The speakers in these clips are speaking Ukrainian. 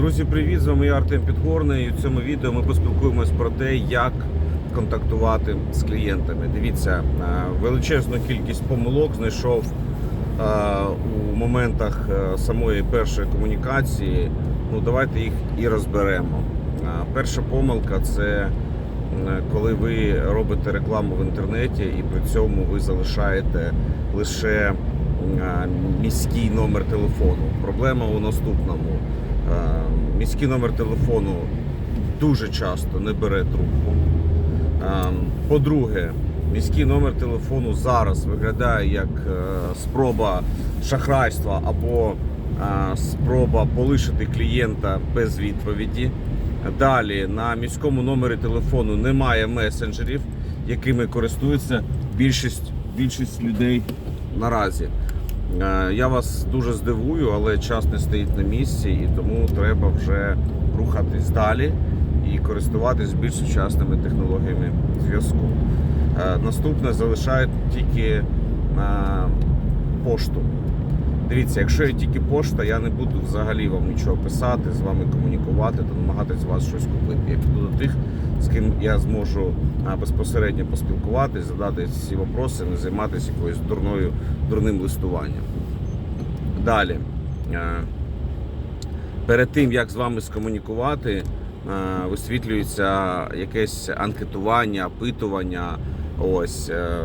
Друзі, привіт! З вами я Артем Підгорний. В цьому відео ми поспілкуємось про те, як контактувати з клієнтами. Дивіться, е, величезну кількість помилок знайшов е, у моментах е, самої першої комунікації. Ну, давайте їх і розберемо. Перша помилка це коли ви робите рекламу в інтернеті і при цьому ви залишаєте лише міський номер телефону. Проблема у наступному. Е, Міський номер телефону дуже часто не бере трубку. Е, По-друге, міський номер телефону зараз виглядає як е, спроба шахрайства або спроба полишити клієнта без відповіді. Далі на міському номері телефону немає месенджерів, якими користується більшість, більшість людей наразі. Е, Я вас дуже здивую, але час не стоїть на місці, і тому треба вже рухатись далі і користуватись більш сучасними технологіями зв'язку. Е, Наступне залишають тільки е, пошту. Дивіться, якщо є тільки пошта, я не буду взагалі вам нічого писати, з вами комунікувати та намагатись вас щось купити. Я піду до тих, з ким я зможу безпосередньо поспілкуватись, задати ці вопроси, не займатися якоюсь дурною дурним листуванням. Далі. Перед тим, як з вами скомунікувати, висвітлюється якесь анкетування, опитування. Ось е,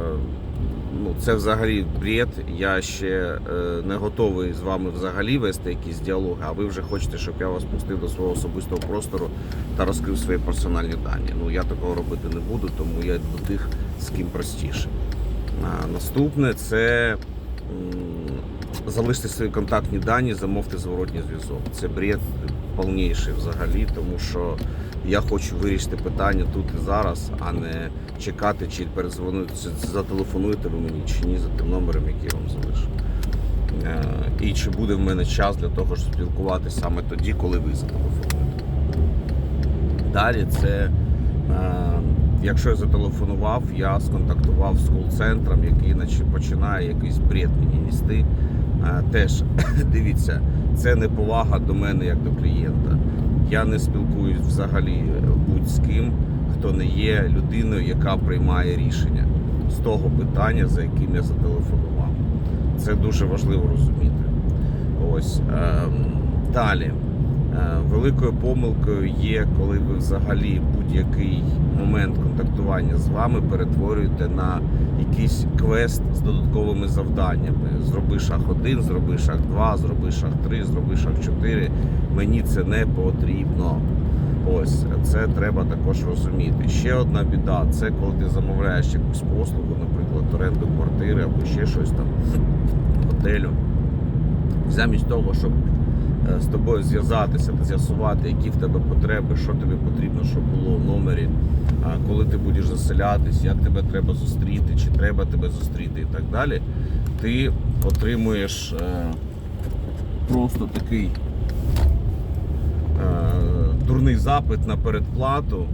ну, це взагалі бред. Я ще е, не готовий з вами взагалі вести якісь діалоги, а ви вже хочете, щоб я вас пустив до свого особистого простору та розкрив свої персональні дані. Ну я такого робити не буду, тому я до тих, з ким простіше. А, Наступне це залиште свої контактні дані, замовте зворотній зв'язок. Це бред повніший взагалі, тому що я хочу вирішити питання тут і зараз, а не чекати, чи перезвонити, зателефонуєте ви мені чи ні за тим номером, який я вам залишу. Е, І чи буде в мене час для того, щоб спілкуватися саме тоді, коли ви зателефонуєте. Далі це, е, якщо я зателефонував, я сконтактував з кол-центром, який наче починає якийсь бред мені нести. Е, Теж дивіться, це не повага до мене як до клієнта. Я не спілкуюсь взагалі будь з ким, хто не є людиною, яка приймає рішення з того питання, за яким я зателефонував. Це дуже важливо розуміти. Ось ем, далі. Е, Великою помилкою є, коли ви взагалі будь-який момент контактування з вами перетворюєте на якийсь квест з додатковими завданнями. Зроби шаг 1, зроби шаг 2, зроби шаг 3, зроби шаг 4. Мені це не потрібно. Ось це треба також розуміти. Ще одна біда це коли ти замовляєш якусь послугу, наприклад, оренду квартири або ще щось там готелю. Замість того, щоб з тобою зв'язатися та з'ясувати, які в тебе потреби, що тобі потрібно, щоб було в номері, коли ти будеш заселятись, як тебе треба зустріти, чи треба тебе зустріти і так далі, ти отримуєш е, просто такий е, дурний запит на передплату.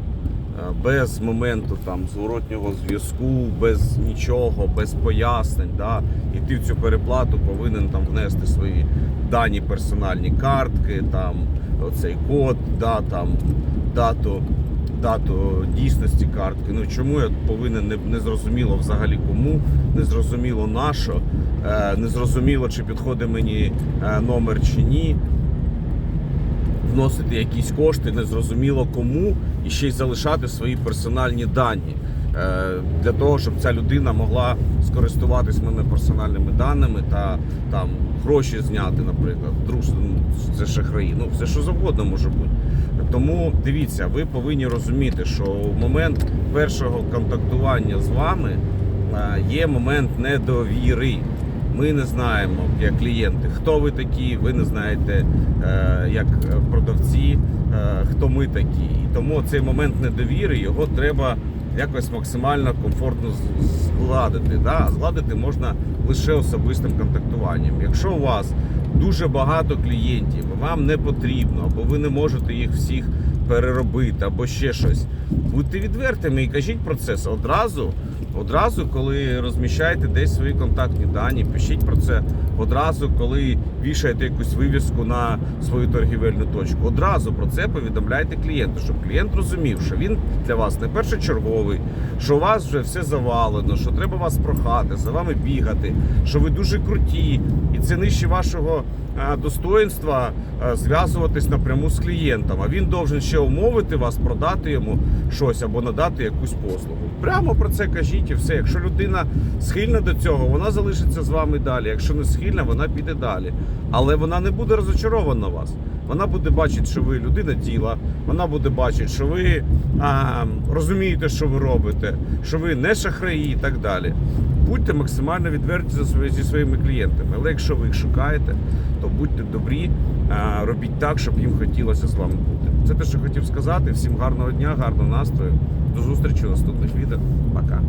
Е, Без моменту там зворотнього зв'язку, без нічого, без пояснень, да? і ти в цю переплату повинен там внести свої дані персональні картки, там оцей код, да, там дату, дату дійсності картки. Ну чому я повинен не, не зрозуміло взагалі кому, не зрозуміло на що, е, не зрозуміло, чи підходить мені е, номер чи ні. Вносити якісь кошти, незрозуміло кому, і ще й залишати свої персональні дані е, для того, щоб ця людина могла скористуватись моїми персональними даними та там гроші зняти, наприклад. Друг ну, це шахраї. Ну все що завгодно може бути. Тому дивіться, ви повинні розуміти, що в момент першого контактування з вами е, є момент недовіри. Ми не знаємо, як клієнти, хто ви такі, ви не знаєте, е, як продавці, е, хто ми такі. І тому цей момент недовіри його треба якось максимально комфортно згладити. Да? Згладити можна лише особистим контактуванням. Якщо у вас дуже багато клієнтів, вам не потрібно, або ви не можете їх всіх переробити або ще щось. Будьте відвертими і кажіть про це одразу. Одразу, коли розміщаєте десь свої контактні дані, пишіть про це одразу, коли вішаєте якусь вивіску на свою торгівельну точку. Одразу про це повідомляйте клієнту, щоб клієнт розумів, що він для вас не першочерговий, що у вас вже все завалено, що треба вас прохати, за вами бігати, що ви дуже круті, і це нижче вашого е, достоинства е, зв'язуватись напряму з клієнтом. А він должен ще умовити вас, продати йому щось або надати якусь послугу. Прямо про це кажіть і все. Якщо людина схильна до цього, вона залишиться з вами далі. Якщо не схильна, вона піде далі. Але вона не буде розочарована вас. Вона буде бачити, що ви людина діла, вона буде бачити, що ви а, розумієте, що ви робите, що ви не шахраї і так далі. Будьте максимально відверті зі своїми клієнтами. Але якщо ви їх шукаєте, то будьте добрі, робіть так, щоб їм хотілося з вами бути. Це те, що хотів сказати. Всім гарного дня, гарного настрою. До зустрічі у наступних відео. Пока.